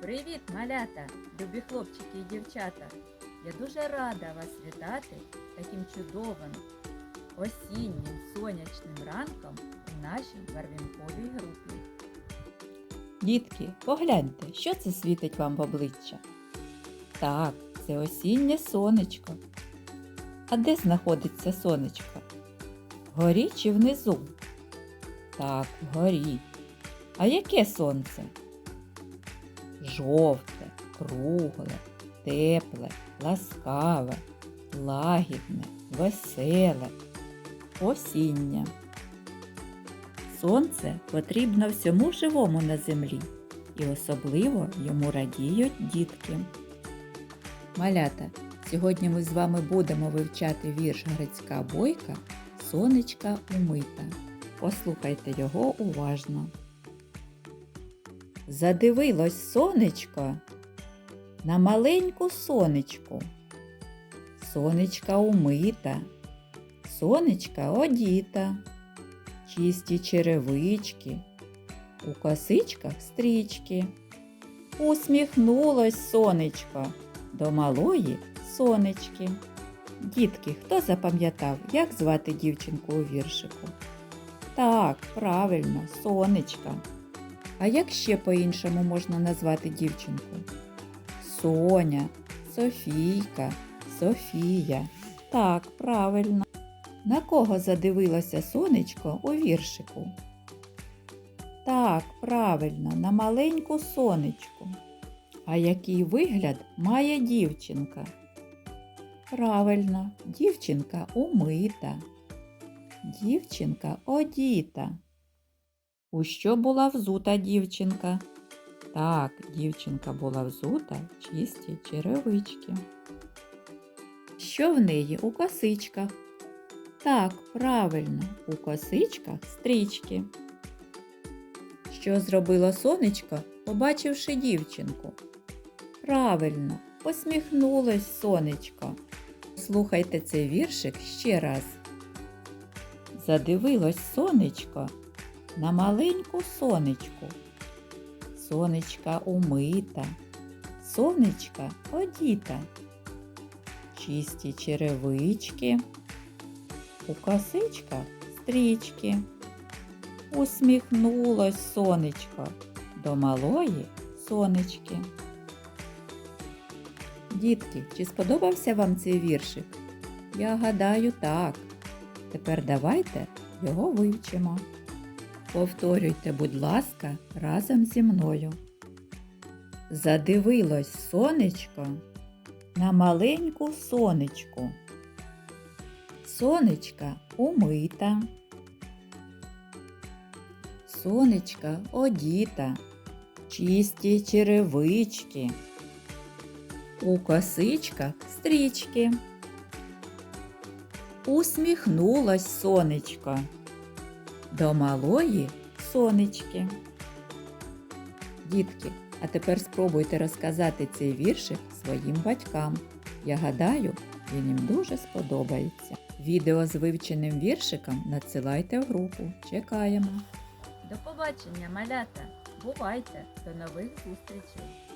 Привіт, малята, любі хлопчики і дівчата. Я дуже рада вас вітати таким чудовим осіннім сонячним ранком у нашій барвінковій групі. Дітки, погляньте, що це світить вам в обличчя. Так, це осіннє сонечко. А де знаходиться сонечко? Вгорі чи внизу? Так, вгорі. А яке сонце? Жовте, кругле, тепле, ласкаве, лагідне, веселе, осіннє. Сонце потрібно всьому живому на землі, і особливо йому радіють дітки. Малята, сьогодні ми з вами будемо вивчати вірш Грицька Бойка Сонечка умита. Послухайте його уважно. Задивилось сонечко на маленьку сонечку. Сонечка умита, сонечка одіта чисті черевички, у косичках стрічки. Усміхнулось сонечко до малої сонечки. Дітки, хто запам'ятав, як звати дівчинку у віршику? Так, правильно, сонечка. А як ще по-іншому можна назвати дівчинку? Соня, Софійка, Софія. Так, правильно. На кого задивилося сонечко у віршику? Так, правильно, на маленьку сонечку. А який вигляд має дівчинка? Правильно, дівчинка умита. Дівчинка одіта. У що була взута дівчинка? Так, дівчинка була взута чисті черевички. Що в неї у косичках? Так, правильно, у косичках стрічки. Що зробило сонечко, побачивши дівчинку? Правильно, посміхнулось сонечко. Слухайте цей віршик ще раз. Задивилось сонечко на маленьку сонечку. Сонечка умита, сонечка одіта, чисті черевички. У косичках стрічки. Усміхнулось сонечко до малої сонечки. Дітки, чи сподобався вам цей віршик? Я гадаю, так. Тепер давайте його вивчимо. Повторюйте, будь ласка, разом зі мною. Задивилось сонечко на маленьку сонечку. Сонечка умита. Сонечка одіта, чисті черевички. У косичках стрічки. Усміхнулось сонечко до малої сонечки. Дітки, а тепер спробуйте розказати цей віршик своїм батькам. Я гадаю, він їм дуже сподобається. Відео з вивченим віршиком надсилайте в групу. Чекаємо. До побачення, малята! Бувайте! До нових зустрічей!